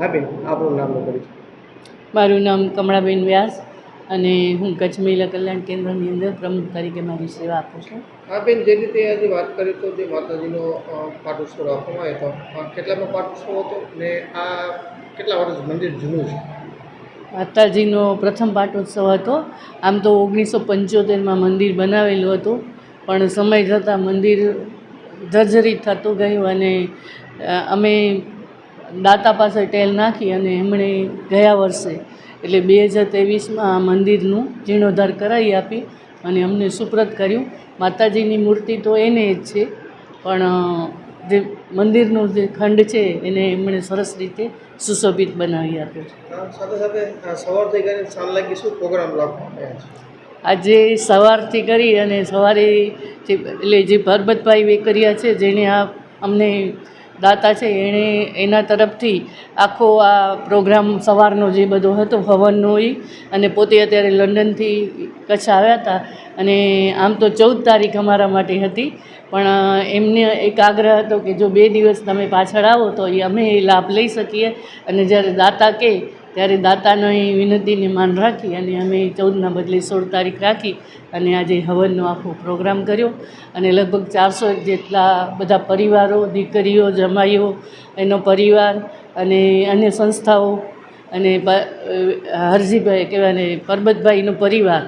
હા બેન આપણું નામ નોંધાવી મારું નામ કમળાબેન વ્યાસ અને હું કચ્છ મહિલા કલ્યાણ કેન્દ્રની અંદર પ્રમુખ તરીકે મારી સેવા આપું છું. હા બેન જે રીતે આજે વાત કરી તો જે માતાજીનો પાટોત્સવ રાખવામાં આવ્યો હતો કેટલામાં પાટોત્સવ હતો ને આ કેટલા વર્ષ મંદિર જૂનું છે? માતાજીનો પ્રથમ પાટોત્સવ હતો. આમ તો ઓગણીસો પંચોતેરમાં મંદિર બનાવેલું હતું પણ સમય જતાં મંદિર જર્જરિત થતું ગયું અને અમે દાતા પાસે ટેલ નાખી અને એમણે ગયા વર્ષે એટલે બે હજાર ત્રેવીસમાં આ મંદિરનું જીર્ણોદ્ધાર કરાવી આપી અને અમને સુપ્રત કર્યું. માતાજીની મૂર્તિ તો એને જ છે પણ જે મંદિરનો જે ખંડ છે એને એમણે સરસ રીતે સુશોભિત બનાવી આપ્યો છે. સાથે સાથે સવારથી કરીને સાંજ લાગી શું પ્રોગ્રામ રાખવામાં આવ્યા છે? આજે સવારથી કરી અને સવારે એટલે જે પરબતભાઈ વેકરિયા છે જેણે આ અમને દાતા છે, એણે એના તરફથી આખો આ પ્રોગ્રામ સવારનો જે બધો હતો, હવનનો એ અને પોતે અત્યારે લંડનથી કચ્છ આવ્યા હતા. અને આમ તો ચૌદ તારીખ અમારા માટે હતી, પણ એમને એક આગ્રહ હતો કે જો બે દિવસ તમે પાછળ આવો તો એ અમે એ લાભ લઈ શકીએ. અને જ્યારે દાતા કહે ત્યારે દાતાની વિનંતીને માન રાખી અને અમે ચૌદના બદલે સોળ તારીખ રાખી અને આજે હવનનો આખો પ્રોગ્રામ કર્યો. અને લગભગ ચારસો જેટલા બધા પરિવારો, દીકરીઓ, જમાઈઓ, એનો પરિવાર અને અન્ય સંસ્થાઓ અને હરજીભાઈ કહેવાય ને પરબતભાઈનો પરિવાર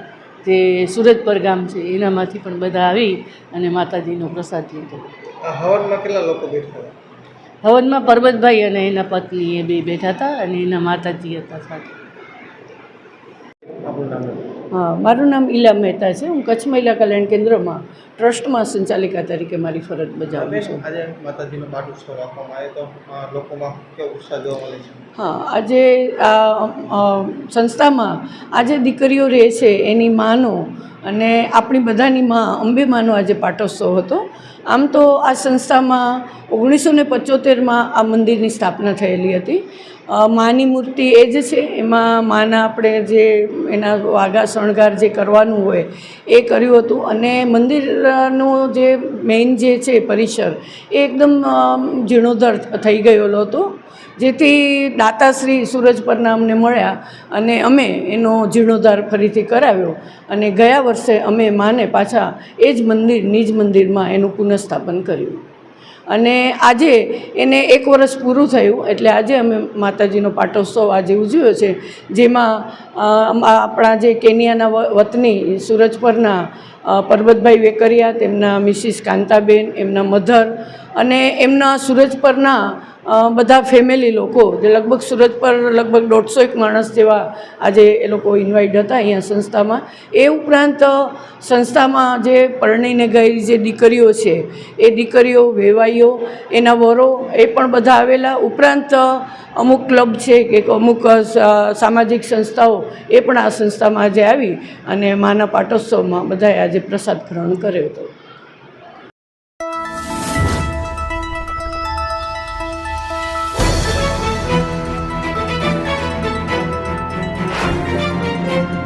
જે સુરત પર ગામ છે, એનામાંથી પણ બધા આવી અને માતાજીનો પ્રસાદ લીધો. હવનમાં કેટલા લોકો બેઠા? હવનમાં પરબતભાઈ અને એના પત્ની એ બે બેઠા હતા અને એના માતાજી હતા સાથે. હા મારું નામ ઈલા મહેતા છે. હું કચ્છ મહિલા કલ્યાણ કેન્દ્રમાં ટ્રસ્ટમાં સંચાલિકા તરીકે મારી ફરજ બજાવું છે. હા આજે આ સંસ્થામાં આજે દીકરીઓ રહે છે એની માનો અને આપણી બધાની માં અંબે માનો આજે પાટોત્સવ હતો. આમ તો આ સંસ્થામાં ઓગણીસો ને પંચોતેરમાં આ મંદિરની સ્થાપના થયેલી હતી. માની મૂર્તિ એ જ છે. એમાં માના આપણે જે એના વાઘા શણગાર જે કરવાનું હોય એ કર્યું હતું. અને મંદિરનો જે મેઇન જે છે પરિસર એ એકદમ જીર્ણોદ્ધાર થઈ ગયેલો હતો. જેથી દાતાશ્રી સૂરજ પરના અમને મળ્યા અને અમે એનો જીર્ણોદ્ધાર ફરીથી કરાવ્યો. અને ગયા વર્ષે અમે માને પાછા એ જ મંદિર, નિજ મંદિરમાં એનું પુનઃસ્થાપન કર્યું. અને આજે એને એક વર્ષ પૂરું થયું, એટલે આજે અમે માતાજીનો પાટોત્સવ આજે ઉજવ્યો છે, જેમાં આપણા જે કેનિયાના વતની સુરજ પરના પરબતભાઈ વેકરિયા, તેમના મિસિસ કાંતાબેન, એમના મધર અને એમના સુરજ પરના બધા ફેમિલી લોકો, જે લગભગ સુરત પર લગભગ દોઢસો એક માણસ જેવા આજે એ લોકો ઇન્વાઇટ હતા અહીંયા સંસ્થામાં. એ ઉપરાંત સંસ્થામાં જે પરણીને ગયેલી જે દીકરીઓ છે, એ દીકરીઓ, વેવાઈઓ, એના વરો, એ પણ બધા આવેલા. ઉપરાંત અમુક ક્લબ છે કે અમુક સામાજિક સંસ્થાઓ, એ પણ આ સંસ્થામાં આજે આવી અને માના પાટોત્સવમાં બધાએ આજે પ્રસાદ ગ્રહણ કર્યો હતો.